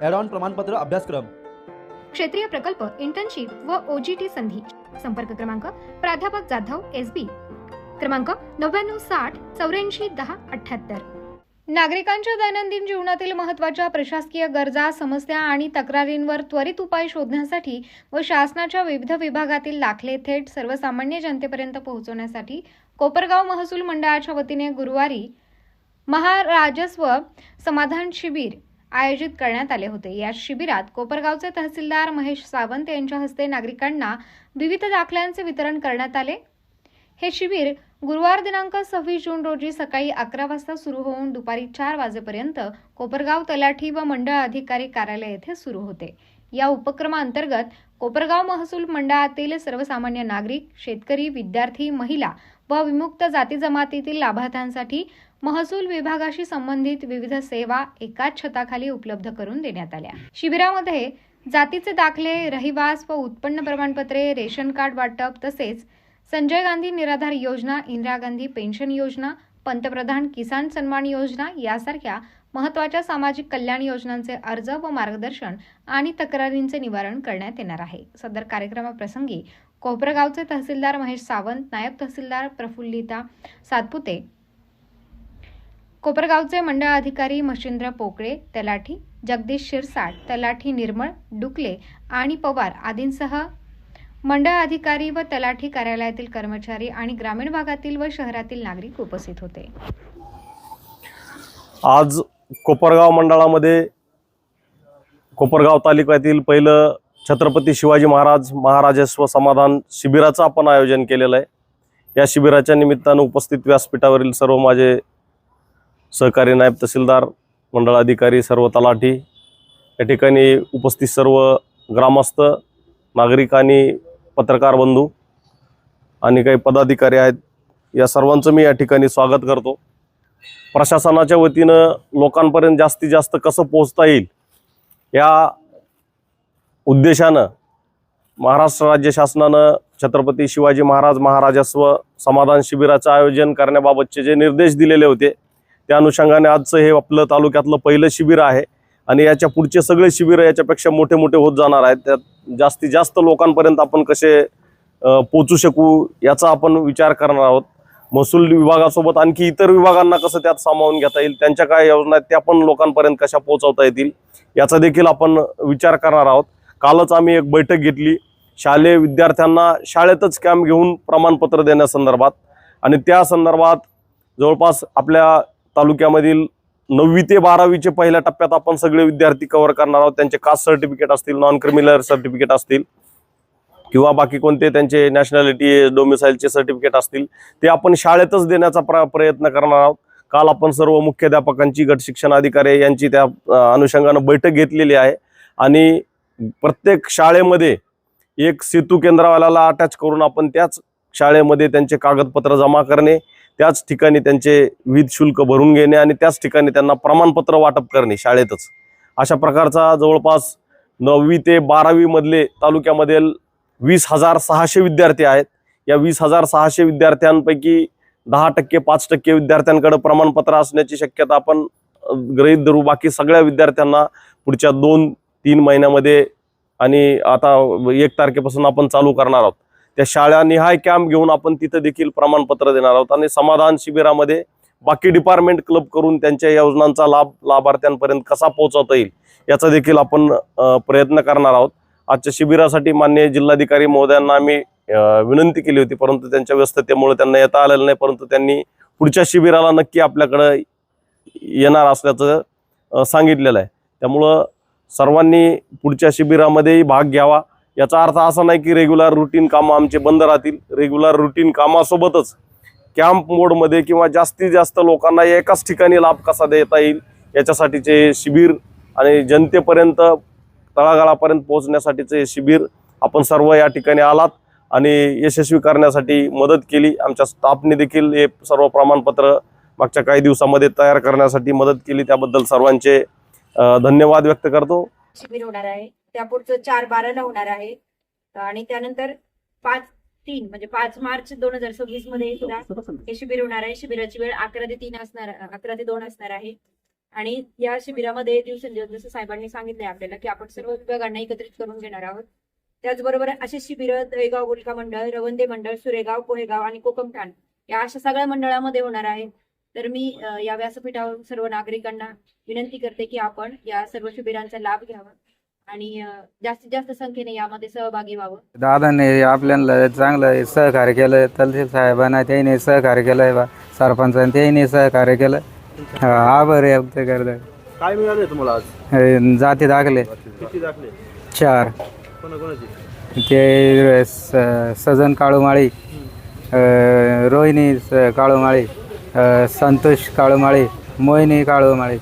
ॲडॉन प्रमाणपत्र अभ्यासक्रम. क्षेत्रीय प्रकल्प इंटर्नशिप व ओजीटी संधी. संपर्क क्रमांक प्राध्यापक जाधव एस बी क्रमांक नव्याण्णव साठ चौऱ्याऐंशी दहा अठ्ठ्याहत्तर नागरिकांच्या दैनंदिन जीवनातील महत्त्वाच्या प्रशासकीय गरजा समस्या आणि तक्रारींवर त्वरित उपाय शोधण्यासाठी व शासनाच्या विविध विभागातील दाखले थेट सर्वसामान्य जनतेपर्यंत पोहोचवण्यासाठी कोपरगाव महसूल मंडळाच्या वतीने गुरुवारी महाराजस्व समाधान शिबिर आयोजित करण्यात आले होते. या शिबिरात कोपरगावचे तहसीलदार महेश सावंत यांच्या हस्ते नागरिकांना विविध दाखल्यांचे वितरण करण्यात आले. हे शिबिर गुरुवार दिनांक सव्वीस जून रोजी सकाळी अकरा वाजता सुरू होऊन दुपारी चार वाजेपर्यंत कोपरगाव तलाठी व मंडळ अधिकारी कार्यालय येथे सुरू होते. या उपक्रमाअंतर्गत कोपरगाव महसूल मंडळातील सर्वसामान्य नागरिक शेतकरी विद्यार्थी महिला व विमुक्त जाती जमातीतील लाभार्थ्यांसाठी महसूल विभागाशी संबंधित विविध सेवा एकाच छताखाली उपलब्ध करून देण्यात आल्या. शिबिरामध्ये जातीचे दाखले रहिवास व उत्पन्न प्रमाणपत्रे रेशन कार्ड वाटप तसेच संजय गांधी निराधार योजना इंदिरा गांधी पेन्शन योजना पंतप्रधान किसान सन्मान योजना यासारख्या महत्त्वाच्या सामाजिक कल्याण योजनांचे अर्ज व मार्गदर्शन आणि तक्रारींचे निवारण करण्यात येणार आहे. सदर कार्यक्रमाप्रसंगी कोपरगावचे तहसीलदार महेश सावंत नायब तहसीलदार प्रफुल्लिता सातपुते कोपरगावचे मंडळ अधिकारी मशिंद्र पोकळे तलाठी जगदीश शिरसाट तलाठी निर्मळ डुकले आणि पवार आदींसह मंडळ अधिकारी व तलाठी कार्यालयातील कर्मचारी आणि ग्रामीण भागातील व शहरातील नागरिक उपस्थित होते. आज कोपरगाव मंडळामध्ये कोपरगाव तालुक्यातील पहिलं छत्रपती शिवाजी महाराज महाराजस्व समाधान शिबिराचं आपण आयोजन केलेलं आहे. या शिबिराच्या निमित्तानं उपस्थित व्यासपीठावरील सर्व माझे सहकारी नायब तहसीलदार मंडळ अधिकारी सर्व तलाठी या ठिकाणी उपस्थित सर्व ग्रामस्थ नागरिक आणि पत्रकार बंधू आणि काही पदाधिकारी आहेत. या सर्वांचं मी या ठिकाणी स्वागत करतो. प्रशासनाच्या वतीनं लोकांपर्यंत जास्तीत जास्त कसं पोहोचता येईल या उद्देशानं महाराष्ट्र राज्य शासनानं छत्रपती शिवाजी महाराज महाराजस्व समाधान शिबिराचं आयोजन करण्याबाबतचे जे निर्देश दिलेले होते त्या अनुषंगाने आजचं हे आपलं तालुक्यातलं पहिलं शिबिर आहे आणि याच्या पुढचे सगळे शिबिरं याच्यापेक्षा मोठे मोठे होत जाणार आहेत. त्यात जास्तीत जास्त लोकांपर्यंत आपण कसे पोचू शकू याचा आपण विचार करणार आहोत. महसूल विभागासोबत आणखी इतर विभागांना कसं त्यात सामावून घेता येईल त्यांच्या काय योजना आहेत त्या पण लोकांपर्यंत कशा पोहोचवता येतील याचा देखील आपण विचार करणार आहोत. कालच आम्ही एक बैठक घेतली. शालेय विद्यार्थ्यांना शाळेतच कॅम्प घेऊन प्रमाणपत्र देण्यासंदर्भात आणि त्या संदर्भात जवळपास आपल्या तालुक्यामधील नववी ते बारावीचे पहिल्या टप्प्यात आपण सगळे विद्यार्थी कव्हर करणार आहोत. त्यांचे कास्ट सर्टिफिकेट असतील नॉन क्रिमिनल सर्टिफिकेट असतील. किंवा बाकी कोणते त्यांचे नॅशनॅलिटी डोमिसाईलचे सर्टिफिकेट असतील ते आपण शाळेतच देण्याचा प्र प्रयत्न करणार आहोत. काल आपण सर्व मुख्याध्यापकांची गट शिक्षण अधिकारी यांची त्या अनुषंगानं बैठक घेतलेली आहे. आणि प्रत्येक शाळेमध्ये एक सेतू केंद्रवाल्याला अटॅच करून आपण त्याच शाळेमध्ये त्यांचे कागदपत्र जमा करणे त्याच ठिकाणी त्यांचे विविध शुल्क भरून घेणे आणि त्याच ठिकाणी त्यांना प्रमाणपत्र वाटप करणे शाळेतच. अशा प्रकारचा जवळपास नववी ते बारावीमधले तालुक्यामधील वीस हजार सहाशे विद्यार्थी आहेत. या वीस हजार सहाशे विद्यार्थ्यांपैकी दहा टक्के पाच टक्के विद्यार्थ्यांकडे प्रमाणपत्र असण्याची शक्यता आपण गृहीत धरू. बाकी सगळ्या विद्यार्थ्यांना पुढच्या दोन तीन महिन्यामध्ये आणि आता एक तारखेपासून आपण चालू करणार आहोत. त्या शाळानिहाय कॅम्प घेऊन आपण तिथं देखील प्रमाणपत्र देणार आहोत आणि समाधान शिबिरामध्ये बाकी डिपार्टमेंट क्लब करून त्यांच्या योजनांचा लाभ लाभार्थ्यांपर्यंत कसा पोहोचवता येईल याचा देखील आपण प्रयत्न करणार आहोत. आजच्या शिबिरासाठी मान्य जिल्हाधिकारी महोदयांना आम्ही विनंती केली होती परंतु त्यांच्या व्यस्ततेमुळे त्यांना येता आलेलं नाही परंतु त्यांनी पुढच्या शिबिराला नक्की आपल्याकडं येणार असल्याचं सांगितलेलं आहे. त्यामुळं सर्वांनी पुढच्या शिबिरामध्येही भाग घ्यावा. याचा अर्थ असा नाही की रेग्युलर रुटीन कामं आमचे बंद राहतील. रेग्युलर रुटीन कामासोबतच कॅम्प मोडमध्ये किंवा जास्तीत जास्त लोकांना एकाच ठिकाणी लाभ कसा देता येईल याच्यासाठीचे शिबिर आणि जनतेपर्यंत तळागाळापर्यंत पोहोचण्यासाठीचे हे शिबिर आपण सर्व या ठिकाणी आलात आणि यशस्वी करण्यासाठी मदत केली. आमच्या स्टाफने देखील हे सर्व प्रमाणपत्र मागच्या काही दिवसामध्ये तयार करण्यासाठी मदत केली. त्याबद्दल सर्वांचे धन्यवाद व्यक्त करतो. शिबिर होणार आहे. त्यापुढचं चार बाराला होणार आहे. आणि त्यानंतर पाच तीन म्हणजे पाच मार्च दोन हजार सव्वीसमध्ये हे शिबिर होणार आहे. शिबिराची वेळ अकरा ते तीन असणार अकरा ते दोन असणार आहे. आणि या शिबिरामध्ये दिवसेंदिवस जसं साहेबांनी सांगितलंय आपल्याला की आपण सर्व विभागांना एकत्रित करून घेणार आहोत. त्याचबरोबर असे शिबिर दहेगाव गुलका मंडळ रवंदे मंडळ सुरेगाव पोहेगाव आणि कोकमठाण या अशा सगळ्या मंडळामध्ये होणार आहे. तर मी या व्यासपीठावर सर्व नागरिकांना विनंती करते की आपण या सर्व शिबिरांचा लाभ घ्यावा आणि जास्तीत जास्त संख्येने यामध्ये सहभागी व्हावं. दादाने आपल्याला चांगलं सहकार्य केलं तहसील साहेबांना त्याने सहकार्य केलं बा सरपंचाने त्याने सहकार्य केलं. हा, आभार व्यक्त करतो काय मिळाले तुम्हाला आज? जाती दाखले. किती दाखले? चार. कोणाकोणाची? ते स- सजन काळूमाळी अ, रोहिणी स- काळूमाळी अ, संतोष काळूमाळी मोहिनी काळूमाळी.